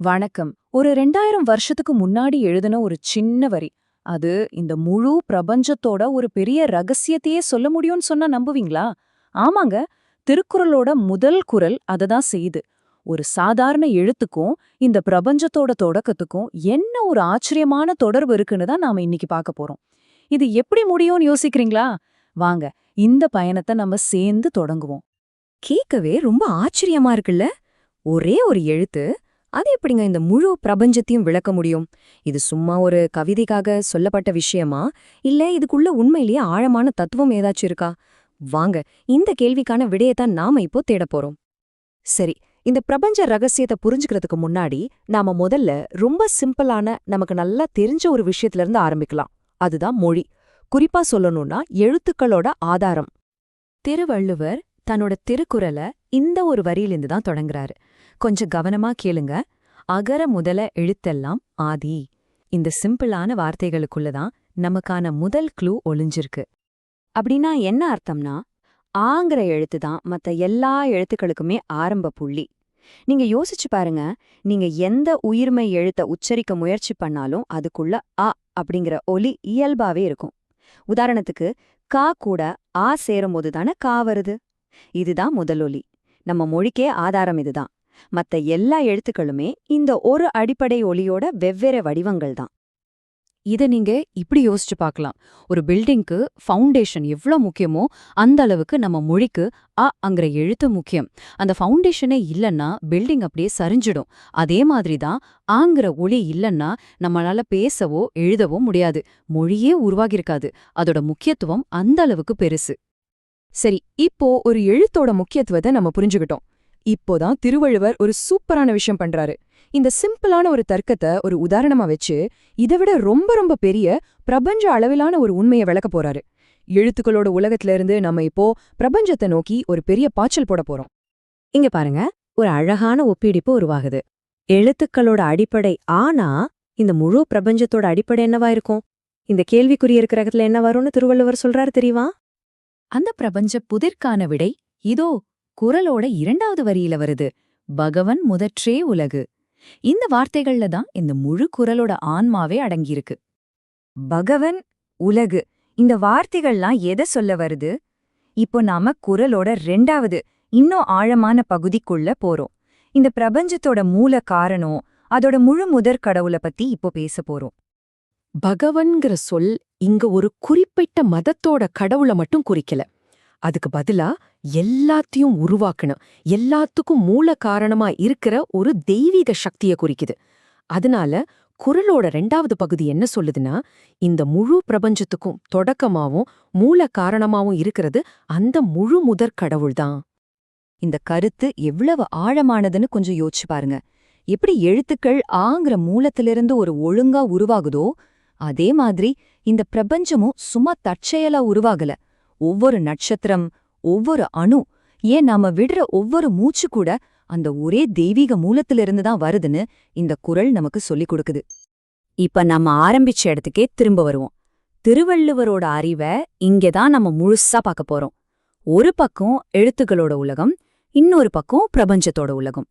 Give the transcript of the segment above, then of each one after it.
வணக்கம். ஒரு ரெண்டாயிரம் வருஷத்துக்கு முன்னாடி எழுதின ஒரு சின்ன வரி. அது இந்த முழு பிரபஞ்சத்தோட ஒரு பெரிய ரகசியத்தையே சொல்ல முடியும்னு சொன்னா நம்புவீங்களா? ஆமாங்க. திருக்குறளோட முதல் குரல் அததான் செய்யுது. ஒரு சாதாரண எழுத்துக்கும் இந்த பிரபஞ்சத்தோட தொடக்கத்துக்கும் என்ன ஒரு ஆச்சரியமான தொடர்பு இருக்குன்னு தான் நாம இன்னைக்கு பார்க்க போறோம். இது எப்படி முடியும்னு யோசிக்கிறீங்களா? வாங்க இந்த பயணத்தை நம்ம சேர்ந்து தொடங்குவோம். கேட்கவே ரொம்ப ஆச்சரியமா இருக்குல்ல? ஒரே ஒரு எழுத்து அது எப்படிங்க இந்த முழு பிரபஞ்சத்தையும் விளக்க முடியும்? இது சும்மா ஒரு கவிதைக்காக சொல்லப்பட்ட விஷயமா? இல்ல இதுக்குள்ள உண்மையிலேயே ஆழமான தத்துவம் ஏதாச்சும் இருக்கா? வாங்க இந்த கேள்விக்கான விடையத்தான் நாம இப்போ தேடப் போறோம். சரி இந்த பிரபஞ்ச ரகசியத்தை புரிஞ்சுக்கிறதுக்கு முன்னாடி நாம முதல்ல ரொம்ப சிம்பிளான நமக்கு நல்லா தெரிஞ்ச ஒரு விஷயத்துல இருந்து ஆரம்பிக்கலாம். அதுதான் மொழி. குறிப்பா சொல்லணும்னா எழுத்துக்களோட ஆதாரம். திருவள்ளுவர் தன்னோட திருக்குறள இந்த ஒரு வரியிலிருந்து தான் தொடங்குறாரு. கொஞ்சம் கவனமா கேளுங்க. அகர முதல எழுத்தெல்லாம் ஆதி. இந்த சிம்பிளான வார்த்தைகளுக்குள்ள தான் நமக்கான முதல் க்ளூ ஒளிஞ்சிருக்கு. அப்படின்னா என்ன அர்த்தம்னா ஆங்கிற எழுத்து தான் மத்த எல்லா எழுத்துக்களுக்குமே ஆரம்ப புள்ளி. நீங்க யோசிச்சு பாருங்க நீங்க எந்த உயிர்மை எழுத்த உச்சரிக்க முயற்சி பண்ணாலும் அதுக்குள்ள அ அப்படிங்கிற ஒலி இயல்பாவே இருக்கும். உதாரணத்துக்கு கா கூட ஆ சேரும்போது தானே கா வருது? இதுதான் முதல் ஒலி. நம்ம மொழிக்கே ஆதாரம் இதுதான் மத்த எல்லா எழுத்துக்களுமே இந்த ஒரு அடிப்படை ஒளியோட வெவ்வேறு வடிவங்கள் தான். இத நீங்க இப்படி யோசிச்சு பார்க்கலாம் ஒரு பில்டிங்க்கு ஃபவுண்டேஷன் எவ்ளோ முக்கியமோ அந்த அளவுக்கு நம்ம மொழிக்கு அ அங்கிற எழுத்து முக்கியம். அந்த ஃபவுண்டேஷனே இல்லன்னா பில்டிங் அப்படியே சரிஞ்சிடும். அதே மாதிரி தான் ஆங்கிற ஒளி இல்லன்னா நம்மளால பேசவோ எழுதவோ முடியாது. மொழியே உருவாகியிருக்காது. அதோட முக்கியத்துவம் அந்த அளவுக்கு பெருசு. சரி இப்போ ஒரு எழுத்தோட முக்கியத்துவத்தை நம்ம புரிஞ்சுக்கிட்டோம். இப்போதான் திருவள்ளுவர் ஒரு சூப்பரான விஷயம் பண்றாரு. இந்த சிம்பிளான ஒரு தர்க்கத்தை ஒரு உதாரணமா வச்சு இதை விட ரொம்ப ரொம்ப பெரிய பிரபஞ்ச அளவிலான ஒரு உண்மையை விளக்க போறாரு. எழுத்துக்களோட உலகத்துல இருந்து நம்ம இப்போ பிரபஞ்சத்தை நோக்கி ஒரு பெரிய பாய்ச்சல் போட போறோம். இங்க பாருங்க ஒரு அழகான ஒப்பீடிப்பு உருவாகுது. எழுத்துக்களோட அடிப்படை ஆனா இந்த முழு பிரபஞ்சத்தோட அடிப்படை என்னவா இருக்கும்? இந்த கேள்விக்குறி இருக்கிற இடத்துல என்ன வரும்னு திருவள்ளுவர் சொல்றாரு தெரியுமா? அந்த பிரபஞ்ச புதிர்க்கான விடை இதோ குரலோட இரண்டாவது வரியில வருது பகவன் முதற்றே உலகு. இந்த வார்த்தைகள்ல தான் இந்த முழு குரலோட ஆன்மாவே அடங்கியிருக்கு. பகவன் உலகு. இந்த வார்த்தைகள்லாம் எதை சொல்ல வருது? இப்போ நாம குரலோட ரெண்டாவது இன்னும் ஆழமான பகுதிக்குள்ள போறோம். இந்த பிரபஞ்சத்தோட மூல காரணம் அதோட முழு முதற் கடவுளை பத்தி இப்போ பேச போறோம். பகவன்கிற சொல் இங்க ஒரு குறிப்பிட்ட மதத்தோட கடவுளை மட்டும் குறிக்கல. அதுக்கு பதிலா எல்லாத்தையும் உருவாக்கணும். எல்லாத்துக்கும் மூல காரணமா இருக்கிற ஒரு தெய்வீக சக்திய குறிக்குது. அதனால குரலோட ரெண்டாவது பகுதி என்ன சொல்லுதுன்னா இந்த முழு பிரபஞ்சத்துக்கும் தொடக்கமாவும் மூல காரணமாவும் இருக்கிறது அந்த முழு முதற் கடவுள்தான் இந்த கருத்து எவ்வளவு ஆழமானதுன்னு கொஞ்சம் யோசிச்சு பாருங்க. எப்படி எழுத்துக்கள் ஆங்கிற மூலத்திலிருந்து ஒரு ஒழுங்கா உருவாகுதோ அதே மாதிரி இந்த பிரபஞ்சமும் சும்மா தற்செயலா உருவாகல. ஒவ்வொரு நட்சத்திரம் ஒவ்வொரு அணு ஏன் நாம விடுற ஒவ்வொரு மூச்சு கூட அந்த ஒரே தெய்வீக மூலத்திலிருந்து தான் வருதுன்னு இந்த குரல் நமக்கு சொல்லிக் கொடுக்குது. இப்ப நம்ம ஆரம்பிச்ச இடத்துக்கே திரும்ப வருவோம். திருவள்ளுவரோட அறிவை இங்கே தான் நம்ம முழுசா பார்க்க போறோம். ஒரு பக்கம் எழுத்துக்களோட உலகம் இன்னொரு பக்கம் பிரபஞ்சத்தோட உலகம்.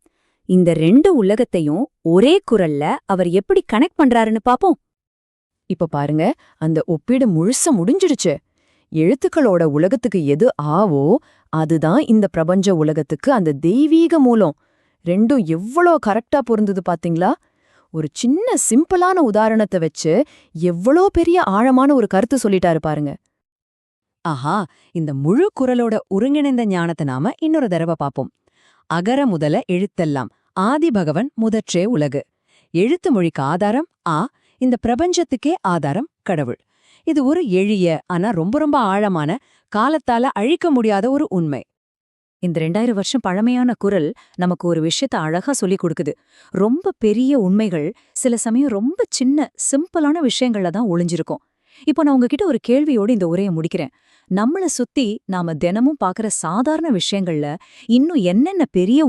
இந்த ரெண்டு உலகத்தையும் ஒரே குரல்ல அவர் எப்படி கனெக்ட் பண்றாருன்னு பாப்போம் இப்ப பாருங்க அந்த ஒப்பீடு முழுச முடிஞ்சிடுச்சு. எழுத்துக்களோட உலகத்துக்கு எது ஆவோ அதுதான் இந்த பிரபஞ்ச உலகத்துக்கு அந்த தெய்வீக மூலம். ரெண்டும் எவ்வளோ கரெக்டா பொருந்தது பாத்தீங்களா? ஒரு சின்ன சிம்பிளான உதாரணத்தை வச்சு எவ்வளோ பெரிய ஆழமான ஒரு கருத்து சொல்லிட்டாரு பாருங்க. ஆஹா இந்த முழு குரலோட ஒருங்கிணைந்த ஞானத்தை நாம இன்னொரு தடவை பாப்போம். அகர முதல எழுத்தெல்லாம் ஆதி பகவன் முதற்றே உலகு. எழுத்து மொழிக்கு ஆதாரம் ஆ இந்த பிரபஞ்சத்துக்கே ஆதாரம் கடவுள். இது ஒரு எளிய ஆனா ரொம்ப ரொம்ப ஆழமான காலத்தால அழிக்க முடியாத ஒரு உண்மை. இந்த ரெண்டாயிரம் வருஷம் பழமையான குரல் நமக்கு ஒரு விஷயத்த அழகா சொல்லிக் கொடுக்குது. ரொம்ப பெரிய உண்மைகள் சில சமயம் ரொம்ப சின்ன சிம்பிளான விஷயங்கள்ல தான் ஒளிஞ்சிருக்கும். இப்போ நான் உங்ககிட்ட ஒரு கேள்வியோடு இந்த உரையை முடிக்கிறேன். நம்மள சுத்தி நாம தினமும் பாக்குற சாதாரண விஷயங்கள்ல இன்னும் என்னென்ன பெரிய